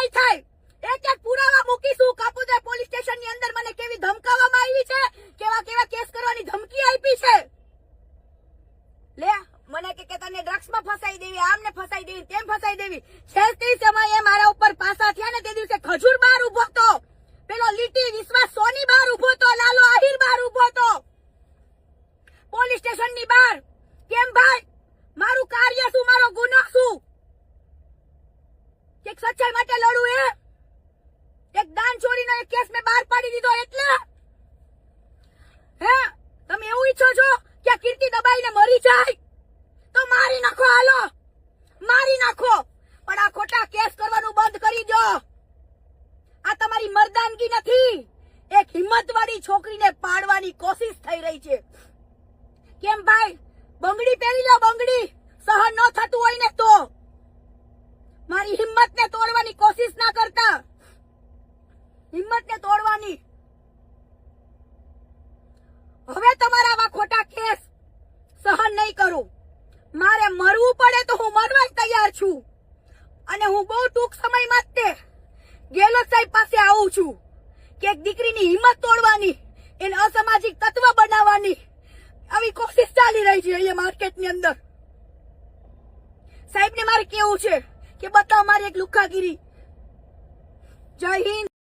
નહીં થાય. એક એક પુરાવા મૂકીશું. કાપોદ્રા પોલીસ સ્ટેશનની અંદર મને કેવી ધમકાવવામાં આવી છે? કેવા કેવા કેસ કરવાની ધમકી આપી છે? લે, મને કે કે તને ડ્રગ્સમાં ફસાઈ દેવી, આમને ફસાઈ દેવી તેમ ફસાઈ દેવી? છેલ્લે સમયે મારા ઉપર પાસા થયા ને તે દિવસે ખજૂર બાર ઊભો હતો. પેલો લીટી વિશ્વાસ સોની બાર ઊભો હતો, લાલો આહિર બાર ઊભો હતો. પોલીસ સ્ટેશનની બહાર. કેમ ભાઈ મારું કાર્ય શું મારો ગુનો શું એક સચ્ચાઈ માટે લડું એ એક દાન ચોરીનો એક કેસ મેં બહાર પાડી દીધો એટલે? હે? તમે એવું ઈચ્છો છો કે કીર્તિ દબાઈને મરી જાય? તો મારી નાખો, હાલો. મારી નાખો. પણ આ ખોટા કેસ કરવાનું બંધ કરી દો. આ તમારી મર્દાનગી નથી. એક હિંમતવાળી છોકરીને પાડવાની કોશિશ થઈ રહી છે. કેમ ભાઈ? બંગડી પહેરી લો, બંગડી. સહન ન થતું હોય ને તો મારી હિંમતને તોડવાની કોશિશ ના કરતા. હિંમતને તોડવાની. હવે તમારા આવા ખોટા કેસ સહન નહીં કરું. મારે મરવું પડે તો હું મરવા તૈયાર છું. અને હું બહુ ટૂંક સમયમાં જ તે ગેલો સાહેબ પાસે આવું છું કે એક દીકરીની હિંમત તોડવાની, એને અસામાજિક તત્વ બનાવવાની. આવી કોશિશ ચાલી રહી છે અહીંયા માર્કેટની અંદર. સાહેબને મારે કેવું છે કે બતાવો મારી એક લુખાગીરી. જય હિન્દ